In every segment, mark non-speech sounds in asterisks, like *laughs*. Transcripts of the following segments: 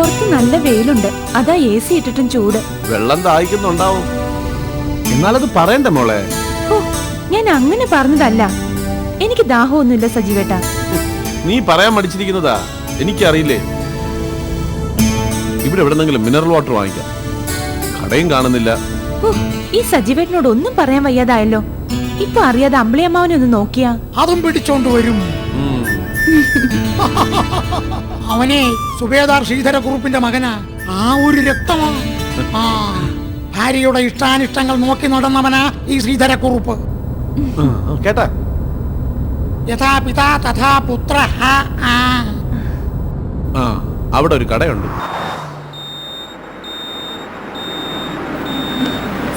പുറത്ത് നല്ല വെയിലുണ്ട്. അതാ എ സി ഇട്ടിട്ടും ചൂട്. വെള്ളം ദാഹിക്കുന്നുണ്ടാവും. എന്നാലത് പറയണ്ട മോളെ. ഓ ഞാൻ അങ്ങനെ പറഞ്ഞതല്ല. എനിക്ക് ദാഹമൊന്നുമില്ല സജീവേട്ട. നീ പറയാൻ മടിച്ചിരിക്കുന്നതാ. എനിക്കറിയില്ലേ. ഇവിടെ എവിടെന്നെങ്കിലും മിനറൽ വാട്ടർ വാങ്ങിക്കാം. കടയും കാണുന്നില്ല. ഓ ഈ സജീവേട്ടനോട് ഒന്നും പറയാൻ വയ്യാതായല്ലോ. ഇപ്പൊ അറിയാതെ അമ്പിളിയമ്മാവനെ ഒന്ന് നോക്കിയാ. അതും പിടിച്ചോണ്ട് വരും. *laughs* അവനെ സുബേദാർ ശ്രീധരക്കുറുപ്പിന്റെ മകനാ. ആ ഒരു രക്തമാ. ആ ഭാര്യയുടെ ഇഷ്ടാനിഷ്ടങ്ങൾ നോക്കി നടന്നവനാ ഈ ശ്രീധരക്കുറുപ്പ് കുറുപ്പ്. കേട്ടാ. യഥാ പിതാ തഥാ പുത്ര ആ. ആ അവിടെ ഒരു കടയുണ്ട്.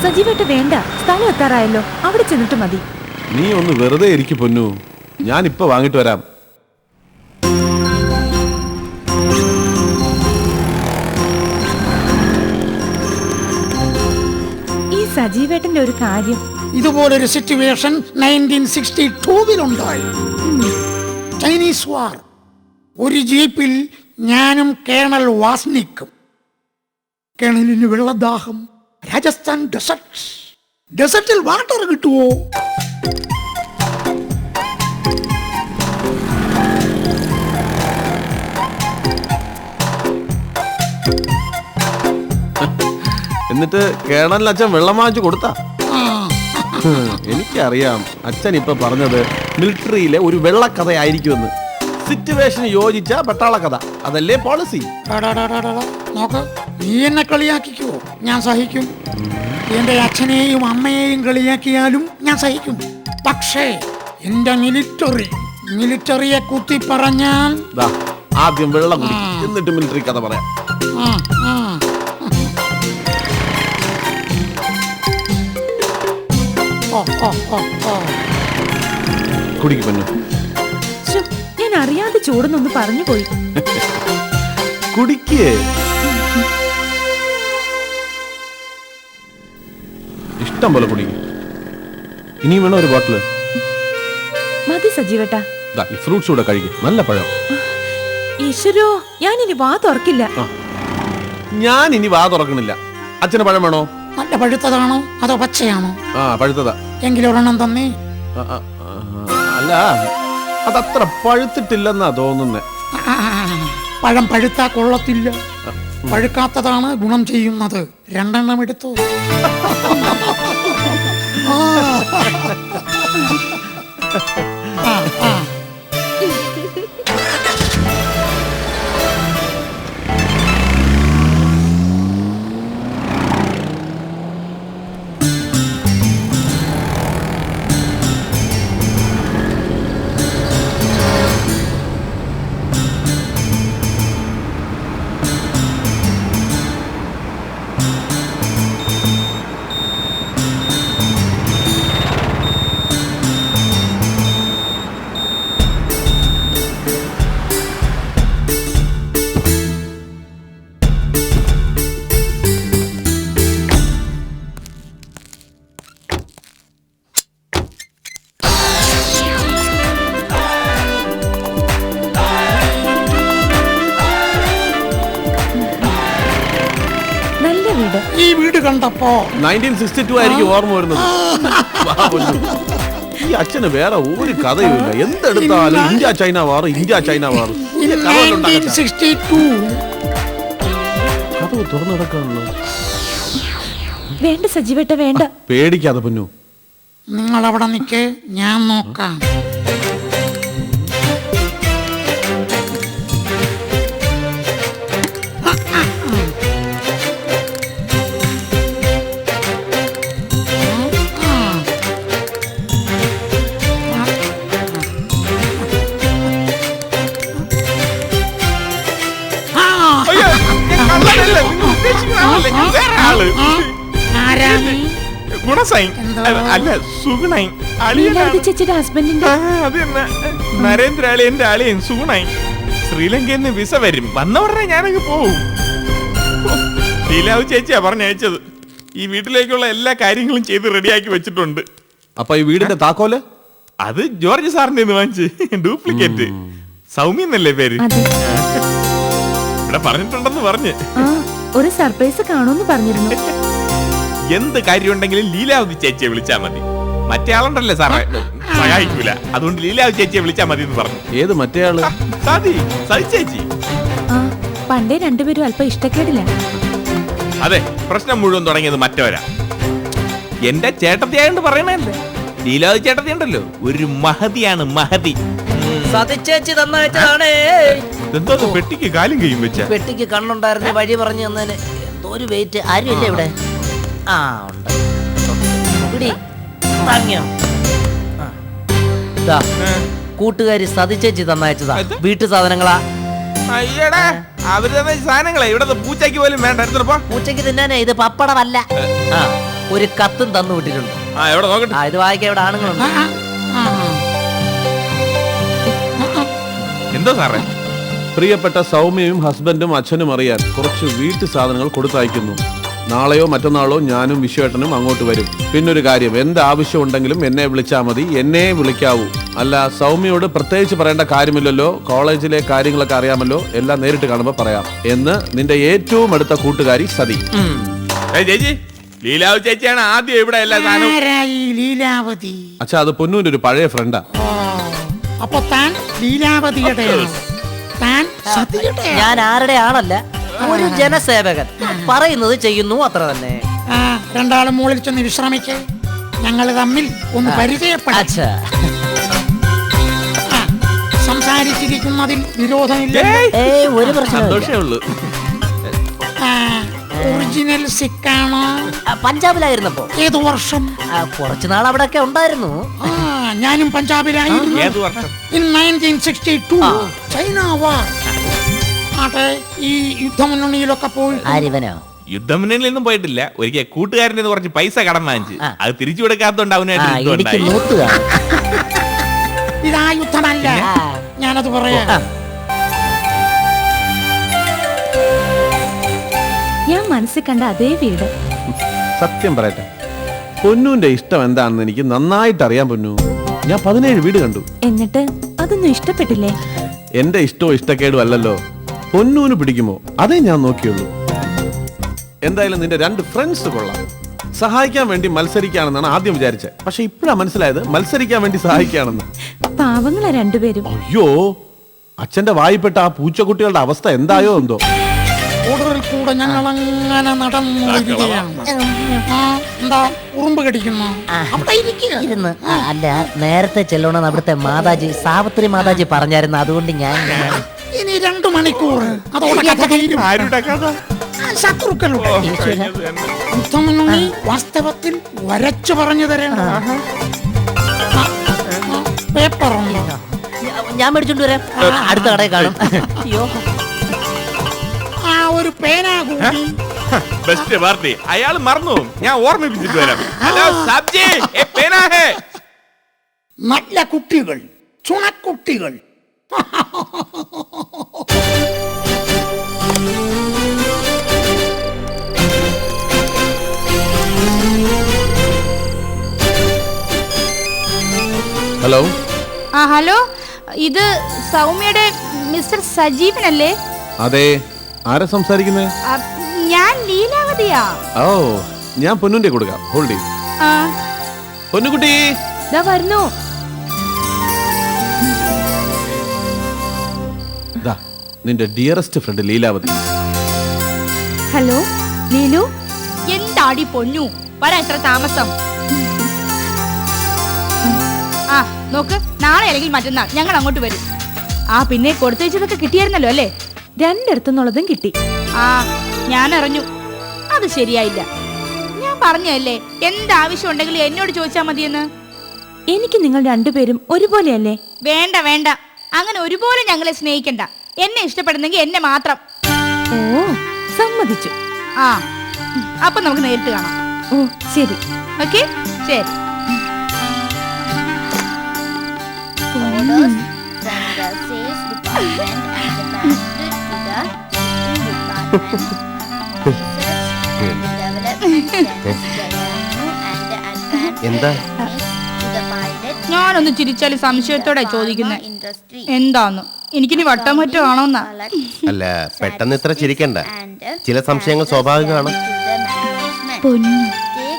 സജീവേട്ട വേണ്ട സ്ഥലം എത്താറായല്ലോ. അവിടെ ചെന്നിട്ട് മതി. നീ ഒന്ന് വെറുതെ ഇരിക്കും പൊന്നു. ഞാൻ ഇപ്പൊ വാങ്ങിട്ട് വരാം. സജീവേട്ടന്റെ ഒരു കാര്യം. ഇതുപോലൊരു സിറ്റുവേഷൻ നയന്റീൻ ചൈനീസ് വാർ ഒരു ജീപ്പിൽ ഞാനും കേണൽ വാസ്നിക്കും. കേണലിന് വെള്ളദാഹം. രാജസ്ഥാൻ ഡെസർട്ട് ഡെസർട്ടിൽ വാട്ടർ കിട്ടുവോ? എന്നിട്ട് കേണലിൽ അച്ഛൻ വെള്ളം വാങ്ങിച്ചു കൊടുത്താ? എനിക്കറിയാം അച്ഛൻ ഇപ്പൊ പറഞ്ഞത് മിലിറ്ററിയിലെ ഒരു വെള്ളക്കഥയായിരിക്കുമെന്ന്. സിറ്റുവേഷന് യോജിച്ച പട്ടാള കഥ അതല്ലേ പോളിസി. നോക്ക് നീ എന്നെ കളിയാക്കിക്കോ ഞാൻ സഹിക്കും. എന്റെ അച്ഛനെയും അമ്മയെയും കളിയാക്കിയാലും ഞാൻ സഹിക്കും. പക്ഷേ എന്റെ മിലിറ്ററി മിലിറ്ററിയെ കുത്തി പറഞ്ഞാൽ ആദ്യം വെള്ളം എന്നിട്ട് മിലിറ്ററി കഥ പറയാം. കുടിക്ക് ശ്ശോ, ഞാൻ അറിയാതെ ചൂടെന്നൊന്ന് പറഞ്ഞു പോയി കുടിക്കേ. ഇഷ്ടം പോലെ കുടിക്കും. ഇനിയും വേണോ ഒരു ബോട്ടിൽ? മതി സജീവട്ടാ. ഈ ഫ്രൂട്ട്സ് കൂടെ കഴിക്കും. നല്ല പഴം. ഈശ്വരോ ഇനി വാ തുറക്കില്ല. ഞാൻ ഇനി വാ തുറക്കണില്ല. അച്ഛന് പഴം വേണോ? നല്ല പഴുത്തതാണോ അതോ പച്ചയാണോ? ആ പഴുത്തതാ. തന്നെ തന്നേ. ആ, ആ, ആ, അല്ല അതത്ര പഴുത്തിട്ടില്ലെന്നാ തോന്നുന്നേ. പഴം പഴുത്താ കൊള്ളത്തില്ല. പഴുക്കാത്തതാണ് ഗുണം ചെയ്യുന്നത്. രണ്ടെണ്ണം എടുത്തു. ആ. ആ, കണ്ടപ്പോ നയന്റീൻ സിക്സ്റ്റി ടു ആയിരിക്കും ഓർമ്മ വരുന്നത്. വാ, പൊന്നു. ഈ അച്ഛന് വേറെ ഒരു കഥയുമില്ല എന്തെടുത്താലും India China war India China war nineteen sixty two. കഥ തുറന്നു കിടക്കാണല്ലോ വേണ്ട സജീവേട്ട വേണ്ട. പേടിക്കാതെ പൊന്നു. നിങ്ങൾ അവിടെ നിൽക്കേ ഞാൻ നോക്കാം. അല്ല സുഗുണായി. അളിയനാണ്. ലീലാവതി ചേച്ചിയുടെ ഹസ്ബൻഡിന്റെ അത് തന്നെ നരേന്ദ്ര അളിയന്റെ അളിയൻ സുഗുണായി. ശ്രീലങ്കയിൽ നിന്ന് വിസ വരും. വന്ന ഉടനെ ഞാനങ്ങ് പോവും. ലീലാവ് ചേച്ചിയാ പറഞ്ഞയച്ചത് ഈ വീട്ടിലേക്കുള്ള എല്ലാ കാര്യങ്ങളും ചെയ്ത് റെഡിയാക്കി വെച്ചിട്ടുണ്ട്. അപ്പൊ ഈ വീടിന്റെ താക്കോൽ? അത് ജോർജ് സാറിന്റെ വാങ്ങിച്ച്. ഡ്യൂപ്ലിക്കേറ്റ്. സൗമ്യ എന്നല്ലേ പേര്? ഇവിടെ പറഞ്ഞിട്ടുണ്ടെന്ന് പറഞ്ഞ്. ഒരു സർപ്രൈസ് കാണുമെന്ന് പറഞ്ഞിരുന്നു. എന്ത് കാര്യമുണ്ടെങ്കിലും ലീലാവതി ചേച്ചിയെ വിളിച്ചാൽ മതി. മറ്റേ ആളുണ്ടല്ലേ സാറേ? സഹായിക്കൂല. അതുകൊണ്ട് ലീലാവതി ചേച്ചിയെ വിളിച്ചാൽ മതി എന്ന് പറഞ്ഞു. ഏത് മറ്റേ ആൾ? സതി സതി ചേച്ചി. ആ പണ്ടേ രണ്ടുപേരും അല്പം ഇഷ്ടക്കേടില്ല. അതെ പ്രശ്നം മുഴുവൻ തുടങ്ങിയത് മറ്റവരാ. എന്റെ ചേട്ടത്തിയായോണ്ട് പറയണല്ലേ ലീലാവതി ചേട്ടത്തി ഉണ്ടല്ലോ ഒരു മഹതിയാണ് മഹതി. സതിച്ചേച്ചി തന്നയച്ചതാണ്. എന്തോ അത് പെട്ടിക്ക് കാലും കൈയും വെച്ച? പെട്ടിക്ക് കണ്ണുണ്ടായിരുന്നു വഴി പറഞ്ഞു തന്നതിന് എന്തോ ഒരു വെയിറ്റ് ആരുമില്ലേ ഇവിടെ? ആ ഉണ്ട്. പിടി താങ്ങിയോ ആ. ദാ, കൂട്ടുകാരി സതിച്ചേച്ചി തന്നയച്ചതാ. ഇത്? വീട്ടു സാധനങ്ങളാ. അയ്യടാ അവർ തന്നെ സാധനങ്ങളെ. ഇവിടെ പൂച്ചയ്ക്ക് പോലും വേണ്ട. എടുത്തിട്ടപ്പോ പൂച്ചയ്ക്ക് തിന്നാനേ ഇത് പപ്പടമല്ല. ആ ഒരു കത്തും തന്നു വിട്ടിട്ടുണ്ട്. ആ എവിടെ നോക്കട്ടെ? ആ ഇത് വായിക്കാൻ ഇവിടെ ആണുങ്ങളുണ്ട്. എന്തോ സാറേ? പ്രിയപ്പെട്ട സൗമ്യയും ഹസ്ബൻഡും അച്ഛനും അറിയാൻ കുറച്ച് വീട്ടു സാധനങ്ങൾ കൊടുത്തയക്കുന്നു. നാളെയോ മറ്റന്നാളോ ഞാനും വിശ്വേട്ടനും അങ്ങോട്ട് വരും. പിന്നൊരു കാര്യം എന്ത് ആവശ്യം ഉണ്ടെങ്കിലും എന്നെ വിളിച്ചാൽ മതി. എന്നെ വിളിക്കാവൂ. അല്ല സൗമ്യയോട് പ്രത്യേകിച്ച് പറയേണ്ട കാര്യമില്ലല്ലോ. കോളേജിലെ കാര്യങ്ങളൊക്കെ അറിയാമല്ലോ. എല്ലാം നേരിട്ട് കാണുമ്പോൾ പറയാം. എന്ന് നിന്റെ ഏറ്റവും അടുത്ത കൂട്ടുകാരി സതി. ചേച്ചി ലീലാവ് ചേച്ചിയാണ് ആദ്യം ഇവിടെ എല്ലാ സാധനവും. ലീലാവതി. അച്ഛാ അത് പൊന്നൂന്റെ ഒരു പഴയ ഫ്രണ്ടാ അപ്പൊ താൻ ലീലാവതിയുടെ താൻ സതിയുടെ ഞാൻ ആരുടെ ആണല്ല ഒരു ജനസേവകൻ പറയുന്നത് ചെയ്യുന്നു അത്ര തന്നെ. ആ രണ്ടാളും മുകളിൽ ചെന്ന് വിശ്രമിക്ക്. ഞങ്ങൾ തമ്മിൽ ഒന്ന് പരിചയപ്പെടാം. അച്ഛാ. ആ, സംസാരിച്ചിരിക്കുന്നതിൽ വിരോധമില്ല. ഒരു പ്രശ്നമില്ല സന്തോഷേ ഉള്ളൂ. ഒറിജിനൽ സിക്കാണോ പഞ്ചാബിലായിരുന്നപ്പോ. ഏതു വർഷം? ആ, കുറച്ചു നാൾ അവിടെ ഒക്കെ ഉണ്ടായിരുന്നു. ആ ഞാനും പഞ്ചാബിലായിരുന്നു. ഏത് വർഷം? In nineteen sixty two China war ആട്ടെ ഈ യുദ്ധമുന്നണിയിലൊക്കെ പോയി ആരിവനോ? യുദ്ധമുന്നണിയിൽ ഒന്നും പോയിട്ടില്ല. ഒരിക്കൽ കൂട്ടുകാരന്റെ കുറച്ച് പൈസ കടം വാങ്ങിച്ച് ആ. അത് തിരിച്ചു കൊടുക്കാത്തോണ്ട് ആ അവനായിട്ട് യുദ്ധം എനിക്ക് ഉണ്ടായി. ഇതാ യുദ്ധമല്ല. ആ. ഞാനത് പറയാം. ആ. ഞാൻ മനസ്സിൽ കണ്ട അതേ വീട്. സത്യം പറയട്ടെ. പൊന്നുവിന്റെ ഇഷ്ടം എന്താണെന്ന് എനിക്ക് നന്നായിട്ട് അറിയാൻ പൊന്നു. ഞാൻ പതിനേഴ് വീട് കണ്ടു. എന്നിട്ട് അതൊന്നും ഇഷ്ടപ്പെട്ടില്ലേ? എന്റെ ഇഷ്ടവും ഇഷ്ടക്കേടും അല്ലല്ലോ. പൊന്നൂന് പിടിക്കുമോ? അതേ ഞാൻ നോക്കിയുള്ളൂ. എന്തായാലും നിന്റെ രണ്ട് ഫ്രണ്ട്സ് കൊള്ളാം. സഹായിക്കാൻ വേണ്ടി മത്സരിക്കുകയാണെന്നാണ് ആദ്യം വിചാരിച്ചത് പക്ഷെ ഇപ്പഴാ മനസ്സിലായത് മത്സരിക്കാൻ വേണ്ടി സഹായിക്കുകയാണെന്ന് പാവങ്ങളാ രണ്ടുപേരും. അയ്യോ അച്ഛന്റെ വായിപ്പെട്ട ആ പൂച്ചക്കുട്ടികളുടെ അവസ്ഥ എന്തായോ എന്തോ. കൂടെ ഞങ്ങൾ അങ്ങനെ നടന്നു വരികയാണ്. ആ, എന്താ ഉറുമ്പ് കടിക്കുന്നു? അവിടെ ഇരിക്കുക ഇരുന്ന്. ആ, അല്ല നേരത്തെ ചെല്ലണമെന്ന് അവിടുത്തെ മാതാജി സാവിത്രി മാതാജി പറഞ്ഞായിരുന്നു. അതുകൊണ്ട് ഞാൻ ഇനി രണ്ടു മണിക്കൂർ. അതോടെ കഥ തീരും. ആരുടെ കഥ? ശത്രുക്കളുടെ വാസ്തവത്തിൽ വരച്ചു പറഞ്ഞു തരേണ്ട പേപ്പറുണ്ടോ? ഞാൻ മേടിച്ചോണ്ട് വരാം. അടുത്ത കടയിൽ കാണും. അയ്യോ. ആ ഒരു പേന കൂടി. Best party. അയാൾ മറന്നു. ഞാൻ ഓർമ്മിപ്പിച്ചിട്ട് വരാം. ഹലോ സാബ്ജി ഏ പേനാ ഹേ. നല്ല കുട്ടികൾ ചുണക്കുട്ടികൾ. *laughs* ഹലോ ആ ഹലോ. ഇത് സൗമ്യയുടെ മിസ്റ്റർ സജീവനല്ലേ? അതെ. ആരാ സംസാരിക്കുന്നത് ഞാൻ ലീലാവതിയാ. ഓ ഞാൻ പൊന്നുന്റെ കൊടുക്കാം. ഹോൾഡി പൊന്നുകുട്ടി! ഇതാ വരുന്നു. ദാ നിന്റെ dearest friend Leelavathi. Hello Leelu? എന്താടി പൊന്നു? വരാ എത്ര താമസം. ആ നോക്ക് നാളെ അല്ലെങ്കിൽ മറ്റന്നാൾ ഞങ്ങൾ അങ്ങോട്ട് വരും. ആ പിന്നെ കൊടുത്തയച്ചതൊക്കെ കിട്ടിയായിരുന്നല്ലോ അല്ലേ? രണ്ടിടത്തുനിന്നുള്ളതും കിട്ടി. ആ ഞാൻ അറിഞ്ഞു അത് ശരിയായില്ല. ഞാൻ പറഞ്ഞല്ലേ എന്താവശ്യം ഉണ്ടെങ്കിലും എന്നോട് ചോദിച്ചാൽ മതിയെന്ന്? എനിക്ക് നിങ്ങൾ രണ്ടുപേരും ഒരുപോലെയല്ലേ? വേണ്ട വേണ്ട. അങ്ങനെ ഒരുപോലെ ഞങ്ങളെ സ്നേഹിക്കണ്ട. എന്നെ ഇഷ്ടപ്പെടുന്നെങ്കിൽ എന്നെ മാത്രം. ഓ സമ്മതിച്ചു. ആ അപ്പൊ നമുക്ക് നേരിട്ട് കാണാം. ഓ ശരി. ഓക്കെ ശരി. Orders from the sales department and transferred to the shipping department. Research and development the new and advanced എന്താ? techniques to the pilot ഞാനൊന്ന് ചിരിച്ചാൽ സംശയത്തോടെ ചോദിക്കുന്നത് industry. എന്താന്ന് എനിക്കിനി വട്ടം മറ്റോ ആണോന്നാ അല്ല പെട്ടെന്ന് ഇത്ര ചിരിക്കണ്ട ചില സംശയങ്ങൾ സ്വാഭാവികമാണ് the. പൊന്നു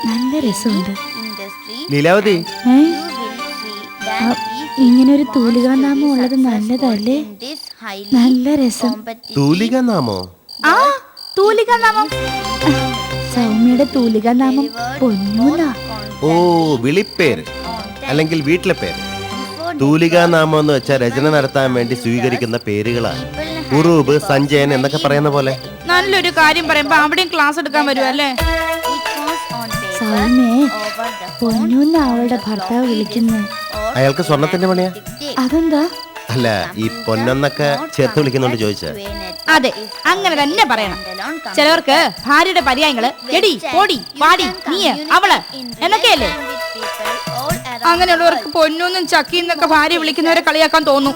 നല്ല രസമുണ്ട് ലീലാവതി ഇങ്ങനൊരു തൂലിക നാമം ഉള്ളത് നല്ലതല്ലേ? നല്ല രസം. തൂലിക നാമോ ആ തൂലിക നാമം സൗമ്യയുടെ തൂലിക നാമം പൊന്നൂല ഓ വിളിപ്പേര്. അല്ലെങ്കിൽ വീട്ടിലെ പേര്. തൂലിക നാമം എന്ന് വെച്ചാൽ രചന നടത്താൻ വേണ്ടി സ്വീകരിക്കുന്ന പേരുകളാണ്. ഉറൂബ് സഞ്ജയൻ എന്നൊക്കെ പറയുന്ന പോലെ. നല്ലൊരു കാര്യം പറയുമ്പോ അവിടെയും ക്ലാസ് എടുക്കാൻ വരുമോ അല്ലേ സൗമ്യ പൊന്നൂന്ന് അവളുടെ ഭർത്താവ് വിളിക്കുന്നത് or അയാൾക്ക് സ്വർണത്തിന്റെ മണിയാ അതെന്താ? അല്ല ഈ പൊന്നെന്നൊക്കെ ചേർത്ത് വിളിക്കുന്നുണ്ട് ചോദിച്ച. അതെ അങ്ങനെ തന്നെ പറയണം. ചിലവർക്ക് ഭാര്യയുടെ പര്യായങ്ങൾ എടി പോടി വാടി നീയ അവൾ എന്നൊക്കെയല്ലേ? അങ്ങനെയുള്ളവർക്ക് പൊന്നൊന്നും ചക്കി എന്നൊക്കെ ഭാര്യ വിളിക്കുന്നവരെ കളിയാക്കാൻ തോന്നും.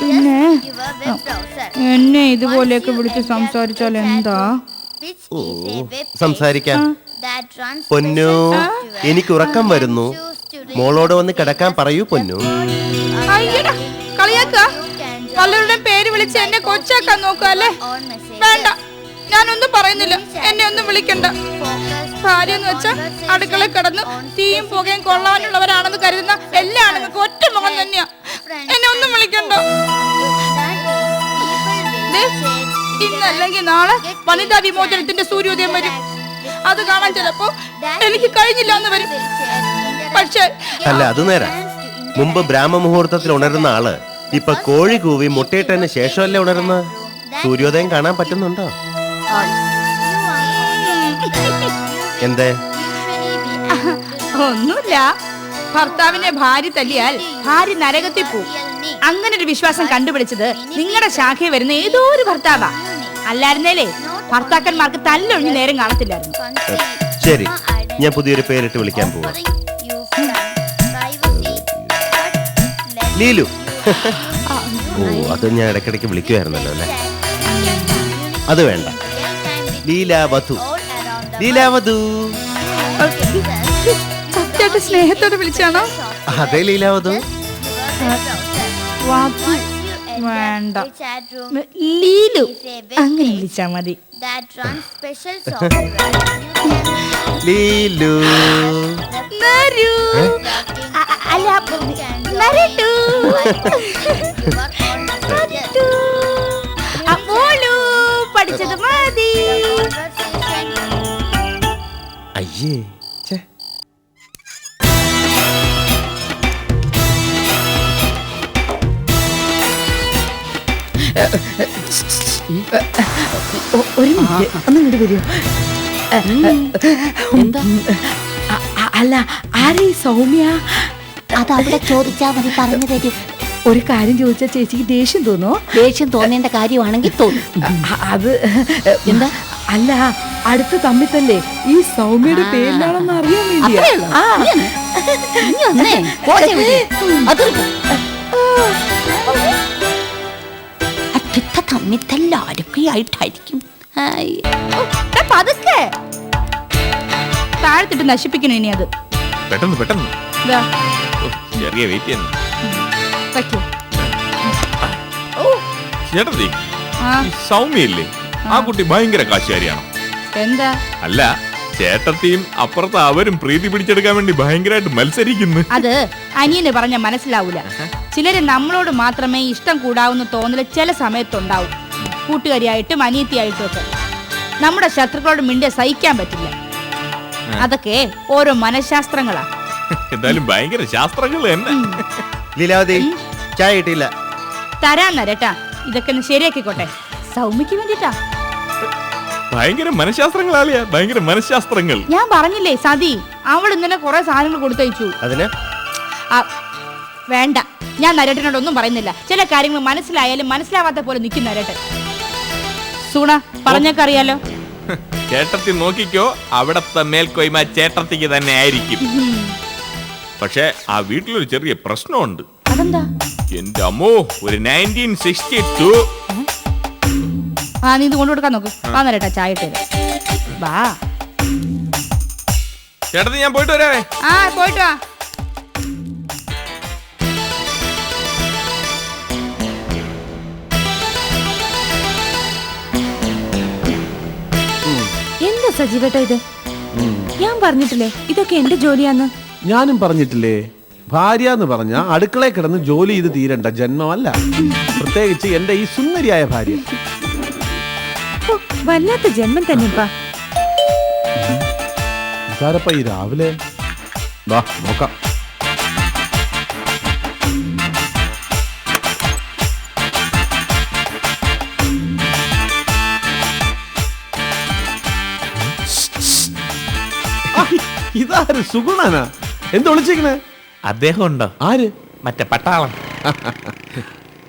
പിന്നെ എന്നെ ഇതുപോലെയൊക്കെ വിളിച്ച് സംസാരിച്ചാൽ എന്താ? സംസാരിക്കാൻ. സംസാരിക്കാം പൊന്നു എനിക്ക് ഉറക്കം വരുന്നു. മോളോട് വന്ന് കിടക്കാൻ പറയൂ പൊന്നു. പലരുടെയും പേര് വിളിച്ച് എന്നെ കൊച്ചാക്കാൻ നോക്കുക അല്ലേ? വേണ്ട ഞാനൊന്നും പറയുന്നില്ല. എന്നെ ഒന്നും വിളിക്കണ്ട. ഭാര്യ എന്ന് വെച്ചാൽ അടുക്കള കിടന്ന് തീയും പുകയും കൊള്ളാനുള്ളവരാണെന്ന് കരുതുന്ന എല്ലാ ആണുങ്ങൾക്ക് ഒറ്റ മുഖം തന്നെയാ. എന്നെ ഒന്നും വിളിക്കണ്ട. ഇന്ന് ഇന്നല്ലെങ്കിൽ നാളെ വനിതാ വിമോചനത്തിന്റെ സൂര്യോദയം വരും. അത് കാണാൻ ചിലപ്പോ എനിക്ക് കഴിഞ്ഞില്ല എന്ന് വരും. പക്ഷേ അല്ല അത് നേരാ. മുമ്പ് ബ്രാഹ്മമുഹൂർത്തത്തിൽ ഉണരുന്ന ആൾ ഇപ്പൊ കോഴി കൂവി മുട്ടയിട്ടതിന് ശേഷമല്ലേ ഉണരുന്നത് സൂര്യോദയം കാണാൻ പറ്റുന്നുണ്ടോ? എന്തേ? ഒന്നുമില്ല. ഭർത്താവിനെ ഭാര്യ തല്ലിയാൽ ഭാര്യ നരകത്തിൽ പോവും. അങ്ങനെ ഒരു വിശ്വാസം കണ്ടുപിടിച്ചത് നിങ്ങളുടെ ശാഖയിൽ വരുന്ന ഏതോ ഒരു ഭർത്താവാ. അല്ലായിരുന്നേലേ ഭർത്താക്കന്മാർക്ക് തല്ലൊഴിഞ്ഞ് നേരം കാണത്തില്ലായിരുന്നു. ശരി ഞാൻ പുതിയൊരു പേരിട്ട് വിളിക്കാൻ പോവാ. ലീലു. ഓ അത് ഞാൻ ഇടയ്ക്കിടയ്ക്ക് വിളിക്കുമായിരുന്നല്ലോ അല്ലേ? അത് വേണ്ട. ലീലാവധു. ലീലാവധു. സത്യമായിട്ട് സ്നേഹത്തോടെ വിളിച്ചാണോ? അതെ ലീലാവധു. വാക്ക് വേണ്ട. ലീലു. അങ്ങനെ വിളിച്ചാ മതി. That runs special *laughs* software. You can Leelu അല്ല വരട്ടു. അപ്പോളു പഠിച്ചത് മതി. അയ്യേ. ഒരു മിനിറ്റ്. ഒന്ന് ഇങ്ങോട്ട് വരൂ. എന്താ? അല്ല ആരെ സൗമ്യ? അത് അവിടെ ചോദിച്ചാ മതി പറഞ്ഞു തരും. ഒരു കാര്യം ചോദിച്ചാൽ ചേച്ചിക്ക് ദേഷ്യം തോന്നോ ദേഷ്യം തോന്നേണ്ട കാര്യമാണെങ്കിൽ തോന്നും. അത് എന്താ? അല്ല അടുത്ത തമ്മിൽ തന്നെ ഈ സൗമ്യയുടെ പേരിലാണെന്ന് അറിയാൻ വേണ്ടിയാ. ഹായ്. ദേ, പതുക്കെ. താഴത്തിട്ട് നശിപ്പിക്കണം ഇനി അത്. പെട്ടെന്ന് പെട്ടെന്ന്. ദാ, ചെറിയ വെയിറ്റ് ചെയ്യുന്നു വയ്ക്കൂ. ചേട്ടത്തി ആ. ഈ സൗമ്യയില്ലേ ആ കുട്ടി ഭയങ്കര കാശുകാരിയാണ്? എന്താ? അല്ല ചേട്ടത്തിയും അപ്പുറത്ത് അവരും പ്രീതി പിടിച്ചെടുക്കാൻ വേണ്ടി ഭയങ്കരമായിട്ട് മത്സരിക്കുന്നു. അത് അനിയന് പറഞ്ഞ മനസ്സിലാവൂല. ചിലര് നമ്മളോട് മാത്രമേ ഇഷ്ടം കൂടാവുന്ന തോന്നൽ ചില സമയത്തുണ്ടാവും. കൂട്ടുകാരിയായിട്ടും അനിയത്തിയായിട്ടും ഒക്കെ. നമ്മുടെ ശത്രുക്കളോട് മിണ്ടിയ സഹിക്കാൻ പറ്റില്ല. അതൊക്കെ ഓരോ മനഃശാസ്ത്രങ്ങളാ. എന്തായാലും ഭയങ്കര ശാസ്ത്രങ്ങൾ തന്നെ. ലീലാവതി ചായ കിട്ടിയില്ല. തരാൻ നരട്ടാ ഇതൊക്കെ ഒന്ന് ശരിയാക്കിക്കോട്ടെ. സൗമ്യക്ക് വേണ്ടിട്ടാ. ഭയങ്കര മനഃശാസ്ത്രങ്ങളാളിയാ ഭയങ്കര മനഃശാസ്ത്രങ്ങൾ. ഞാൻ പറഞ്ഞില്ലേ സതി അവൾ ഇന്നലെ കുറെ സാധനങ്ങൾ കൊടുത്തയച്ചു. അതിന്? ആ, വേണ്ട. ഞാൻ നരേട്ടനോടൊന്നും പറയുന്നില്ല. ചില കാര്യങ്ങൾ മനസ്സിലായാലും മനസ്സിലാവാത്ത പോലെ നിൽക്കും നരേട്ടൻ. സൂണ പറഞ്ഞൊക്കെ അറിയാലോ ചേട്ടത്തി നോക്കിക്കോ അവിടത്തെ മേൽക്കോയ്മ ചേട്ടത്തിക്ക് തന്നെ ആയിരിക്കും. പക്ഷെ ആ വീട്ടിലൊരു ചെറിയ പ്രശ്നമുണ്ട്. അതെന്താ? എന്റെ അമ്മോ ഒരു നയന്റീൻ സിക്സ്റ്റി ടു ആ നീ ഇത് കൊണ്ടു കൊടുക്കാൻ നോക്ക്. വാ നരട്ടാ ചായ ഇട്ടേ വാ. ചേട്ടത്തി ഞാൻ പോയിട്ട് വരാവേ. ആ പോയിട്ട് വാ. സജീവേട്ട ഇത്. ഞാൻ പറഞ്ഞിട്ടില്ലേ ഇതൊക്കെ എന്റെ ജോലിയാന്ന്? ഞാനും പറഞ്ഞിട്ടില്ലേ ഭാര്യ എന്ന് പറഞ്ഞ അടുക്കളയിൽ കിടന്ന് ജോലി ചെയ്ത് തീരണ്ട ജന്മമല്ല. പ്രത്യേകിച്ച് എന്റെ ഈ സുന്ദരിയായ ഭാര്യ. ഓ, വല്ലാത്ത ജന്മം തന്നെപ്പാ. ഈ രാവിലെ? വാ നോക്കാം. ഇതാര് സുഗുണനാ? എന്ത് വിളിച്ചിരിക്കണേ അദ്ദേഹം ഉണ്ടോ? ആര്? മറ്റേ പട്ടാളം.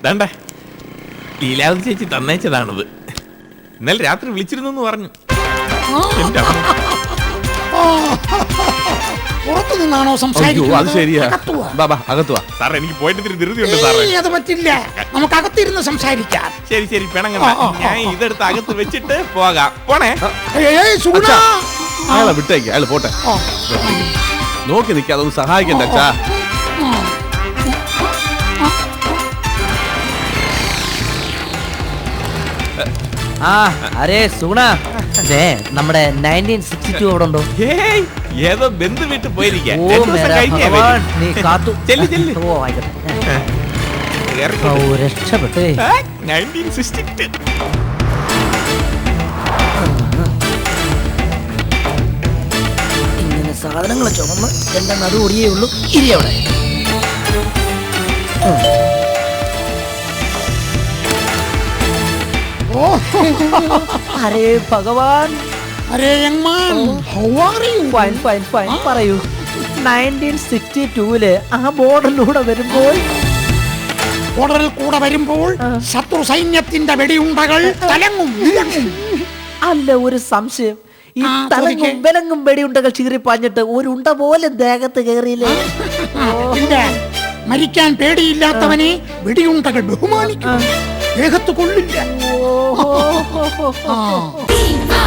ദാണ്ടെ ലീലാവതി ചേച്ചി തന്നേച്ചതാണത്. ഇന്നലെ രാത്രി വിളിച്ചിരുന്നു എന്ന് പറഞ്ഞു എന്റെ അമ്മ. പുറത്തു നിന്നാണോ അയ്യോ അത് സംസാരിക്കുന്നത്? ശരിയാ. അകത്ത് വാ. ബാ ബാ അകത്ത് വാ സാറേ എനിക്ക് പോയിട്ട് ഇത്തിരി ഉണ്ട് സാറേ. ഏയ്, അത് പറ്റില്ല. നമുക്ക് അകത്തിരുന്ന് സംസാരിക്കാം. ശരി ശരി പിണങ്ങണ്ട. ഞാൻ ഇതെടുത്ത് അകത്ത് വെച്ചിട്ട് പോകാം. പോണേ. ഏയ്, ഏയ്, സുഗുണ. അച്ഛാ, അയാളെ വിട്ടേക്ക് അയാൾ പോട്ടെ. നോക്കി നിൽക്കുക അതൊന്ന് സഹായിക്കണ്ട അച്ഛാ ആ. അരേ സുഗുണ. ദേ നമ്മുടെ നയന്റീൻ സിക്സ്റ്റി ടു അവിടെ ഉണ്ടോ? ഏതോ ബന്ധു വീട്ടിൽ പോയിരിക്കാം. നീ കാത്തു. ഓ ആയിക്കോട്ടെ. രക്ഷപ്പെട്ടേ. 1962. ഇങ്ങനെ സാധനങ്ങൾ ചുമന്ന് എന്റെ നടു ഒടിയേ ഉള്ളൂ. ഇരി അവിടെ. അരേ ഭഗവാൻ. അരേ? ഫൈൻ ഫൈൻ ഫൈൻ പറയൂ. നയന്റീൻ സിക്സ്റ്റി ടൂവിൽ ആ ബോർഡറിലൂടെ വരുമ്പോൾ ബോർഡറിൽ കൂടെ വരുമ്പോൾ ശത്രു സൈന്യത്തിന്റെ വെടിയുണ്ടകൾ തലങ്ങും അല്ല ഒരു സംശയം. ഈ തലങ്ങും. വിലങ്ങും വെടിയുണ്ടകൾ ചീറിപ്പാഞ്ഞിട്ട് ഒരു ഉണ്ട പോലെ ദേഹത്ത് കയറിയില്ലേ? മരിക്കാൻ പേടിയില്ലാത്തവനെ വെടിയുണ്ടകൾ ബഹുമാനിക്കും. ദേഹത്ത് കൊള്ളില്ല. ആ. Viva